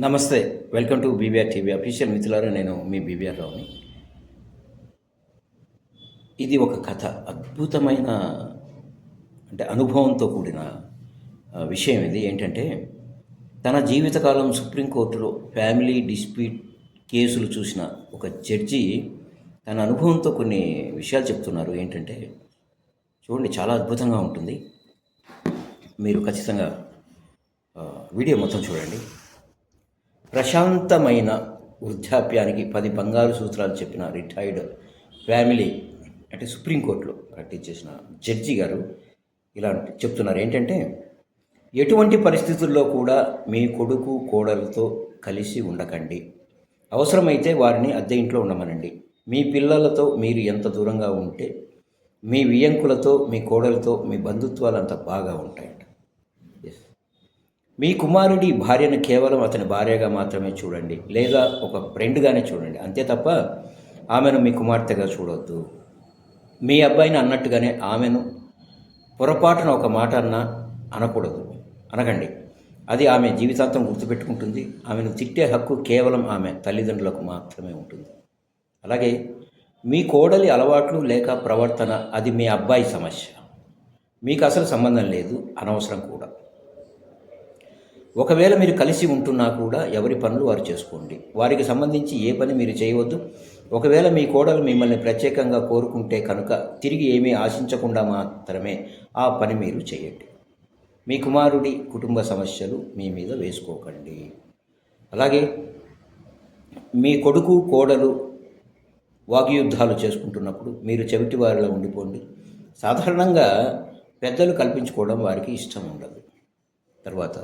Namaste welcome to BBR TV official మిత్రులారా నేను మీ BBR రావుని. ఇది ఒక కథ అద్భుతమైన అంటే అనుభవంతో కూడిన విషయం ఇది. ఏంటంటే తన జీవితకాలం సుప్రీంకోర్టులో ఫ్యామిలీ డిస్ప్యూట్ కేసులు చూసిన ఒక జడ్జి తన అనుభవంతో కొన్ని విషయాలు చెప్తున్నారు. ఏంటంటే చూడండి చాలా అద్భుతంగా ఉంటుంది. మీరు ఖచ్చితంగా వీడియో మొత్తం చూడండి. ప్రశాంతమైన వృద్ధాప్యానికి పది బంగారు సూత్రాలు చెప్పిన రిటైర్డ్ ఫ్యామిలీ అంటే సుప్రీంకోర్టులో ప్రాక్టీస్ చేసిన జడ్జి గారు ఇలా చెప్తున్నారు. ఏంటంటే ఎటువంటి పరిస్థితుల్లో కూడా మీ కొడుకు కోడలతో కలిసి ఉండకండి. అవసరమైతే వారిని అద్దె ఇంట్లో ఉండమనండి. మీ పిల్లలతో మీరు ఎంత దూరంగా ఉంటే మీ వియంకులతో మీ కోడలతో మీ బంధుత్వాలు అంత బాగా ఉంటాయంట. మీ కుమారుడి భార్యను కేవలం అతని భార్యగా మాత్రమే చూడండి లేదా ఒక ఫ్రెండ్గానే చూడండి. అంతే తప్ప ఆమెను మీ కుమార్తెగా చూడవద్దు మీ అబ్బాయిని అన్నట్టుగానే ఆమెను పొరపాటున ఒక మాట అన్నా అనకూడదు. అనకండి. అది ఆమె జీవితాంతం గుర్తుపెట్టుకుంటుంది. ఆమెను తిట్టే హక్కు కేవలం ఆమె తల్లిదండ్రులకు మాత్రమే ఉంటుంది. అలాగే మీ కోడలి అలవాట్లు లేక ప్రవర్తన అది మీ అబ్బాయి సమస్య. మీకు అసలు సంబంధం లేదు అనవసరం కూడా. ఒకవేళ మీరు కలిసి ఉంటున్నా కూడా ఎవరి పనులు వారు చేసుకోండి. వారికి సంబంధించి ఏ పని మీరు చేయవద్దు. ఒకవేళ మీ కోడలు మిమ్మల్ని ప్రత్యేకంగా కోరుకుంటే కనుక తిరిగి ఏమీ ఆశించకుండా మాత్రమే ఆ పని మీరు చేయండి. మీ కుమారుడి కుటుంబ సమస్యలు మీ మీద వేసుకోకండి. అలాగే మీ కొడుకు కోడలు వాగ్యుద్ధాలు చేసుకుంటున్నప్పుడు మీరు చెవిటి వారిలో ఉండిపోండి. సాధారణంగా పెద్దలు కల్పించుకోవడం వారికి ఇష్టం ఉండదు. తర్వాత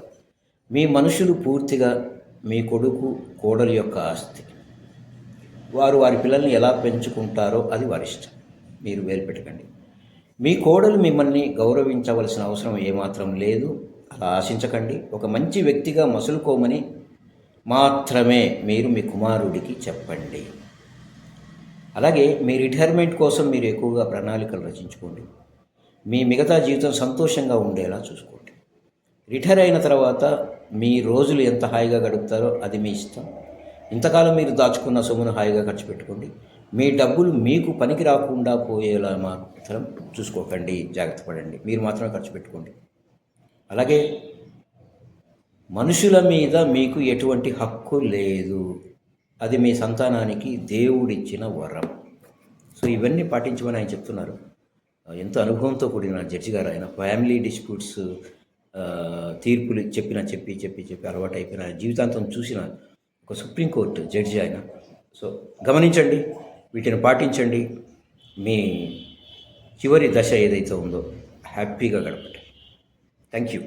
మీ మనుషులు పూర్తిగా మీ కొడుకు కోడలు యొక్క ఆస్తి. వారు వారి పిల్లల్ని ఎలా పెంచుకుంటారో అది వారి ఇష్టం. మీరు వేరు పెట్టకండి. మీ కోడలు మిమ్మల్ని గౌరవించవలసిన అవసరం ఏమాత్రం లేదు. అలా ఆశించకండి. ఒక మంచి వ్యక్తిగా మసులుకోమని మాత్రమే మీరు మీ కుమారుడికి చెప్పండి. అలాగే మీ రిటైర్మెంట్ కోసం మీరు ఎక్కువగా ప్రణాళికలు రచించుకోండి. మీ మిగతా జీవితం సంతోషంగా ఉండేలా చూసుకోండి. రిటైర్ అయిన తర్వాత మీ రోజులు ఎంత హాయిగా గడుపుతారో అది మీ ఇష్టం. ఇంతకాలం మీరు దాచుకున్న సొమ్మును హాయిగా ఖర్చు పెట్టుకోండి. మీ డబ్బులు మీకు పనికి రాకుండా పోయేలా మాత్రం చూసుకోకండి జాగ్రత్త పడండి. మీరు మాత్రమే ఖర్చు పెట్టుకోండి. అలాగే మనుషుల మీద మీకు ఎటువంటి హక్కు లేదు. అది మీ సంతానానికి దేవుడిచ్చిన వరం. సో ఇవన్నీ పాటించమని ఆయన చెప్తున్నారు. ఎంతో అనుభవంతో కూడిన జడ్జి గారు ఆయన. ఫ్యామిలీ డిస్ప్యూట్స్ తీర్పులు చెప్పిన చెప్పి చెప్పి చెప్పి అలవాటు అయిపోయిన జీవితాంతం చూసిన ఒక సుప్రీంకోర్టు జడ్జి ఆయన. సో గమనించండి వీటిని పాటించండి. మీ చివరి దశ ఏదైతే ఉందో హ్యాపీగా గడపండి. Thank you.